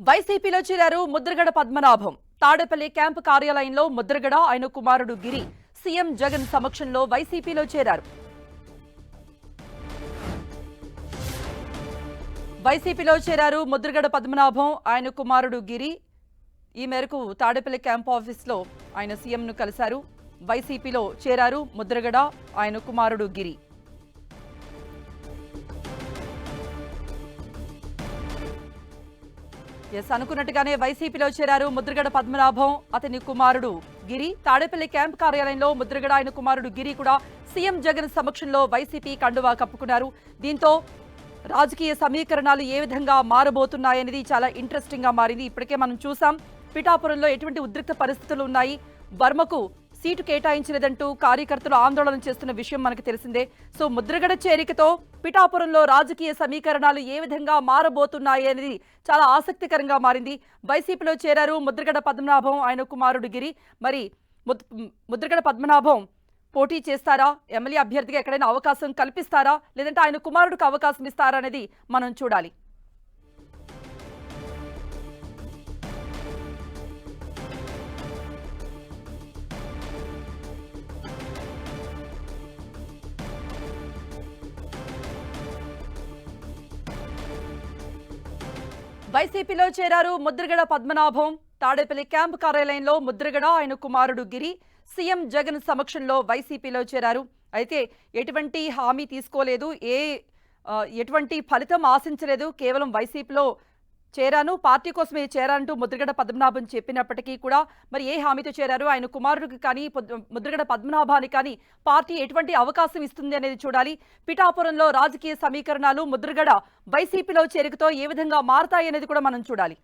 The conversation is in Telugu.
వైసీపీలో చేరారు ముద్రగడ పద్మనాభం. తాడేపల్లి క్యాంపు కార్యాలయంలో ముద్రగడ ఆయన కుమారుడు గిరి సీఎం జగన్ సమక్షంలో వైసీపీలో చేరారు. వైసీపీలో చేరారు ముద్రగడ పద్మనాభం ఆయన కుమారుడు గిరి. ఈ మేరకు తాడేపల్లి క్యాంప్ ఆఫీస్లో ఆయన సీఎంను కలిశారు. వైసీపీలో చేరారు ముద్రగడ ఆయన కుమారుడు గిరి. ఎస్ అనుకున్నట్టుగానే వైసీపీలో చేరారు ముద్రగడ పద్మనాభం అతని కుమారుడు గిరి. తాడేపల్లి క్యాంప్ కార్యాలయంలో ముద్రగడ ఆయన కుమారుడు గిరి కూడా సీఎం జగన్ సమక్షంలో వైసీపీ కండువా కప్పుకున్నారు. దీంతో రాజకీయ సమీకరణాలు ఏ విధంగా మారబోతున్నాయనేది చాలా ఇంట్రెస్టింగ్గా మారింది. ఇప్పటికే మనం చూసాం పిఠాపురంలో ఎటువంటి ఉద్రిక్త పరిస్థితులు ఉన్నాయి? వర్మకు సీటు కేటాయించలేదంటూ కార్యకర్తలు ఆందోళన చేస్తున్న విషయం మనకు తెలిసిందే. సో ముద్రగడ చేరికతో పిఠాపురంలో రాజకీయ సమీకరణాలు ఏ విధంగా మారబోతున్నాయి అనేది చాలా ఆసక్తికరంగా మారింది. వైసీపీలో చేరారు ముద్రగడ పద్మనాభం ఆయన కుమారుడు గిరి. మరి ముద్- ముద్రగడ పద్మనాభం పోటీ చేస్తారా? ఎమ్మెల్యే అభ్యర్థిగా ఎక్కడైనా అవకాశం కల్పిస్తారా? లేదంటే ఆయన కుమారుడికి అవకాశం ఇస్తారా అనేది మనం చూడాలి. వైసీపీలో చేరారు ముద్రగడ పద్మనాభం. తాడేపల్లి క్యాంప్ కార్యాలయంలో ముద్రగడ ఆయన కుమారుడు గిరి సీఎం జగన్ సమక్షంలో వైసీపీలో చేరారు. అయితే ఎటువంటి హామీ తీసుకోలేదు. ఏ ఎటువంటి ఫలితం ఆశించలేదు. కేవలం వైసీపీలో చేరాను. పార్టీ కోసమే చేరానంటూ ముద్రగడ పద్మనాభం చెప్పినప్పటికీ కూడా మరి ఏ హామీతో చేరారు ఆయన కుమారుడికి కానీ ముద్రగడ పద్మనాభానికి కానీ పార్టీ ఎటువంటి అవకాశం ఇస్తుంది అనేది చూడాలి. పిఠాపురంలో రాజకీయ సమీకరణాలు ముద్రగడ వైసీపీలో చేరికతో ఏ విధంగా మారతాయి అనేది కూడా మనం చూడాలి.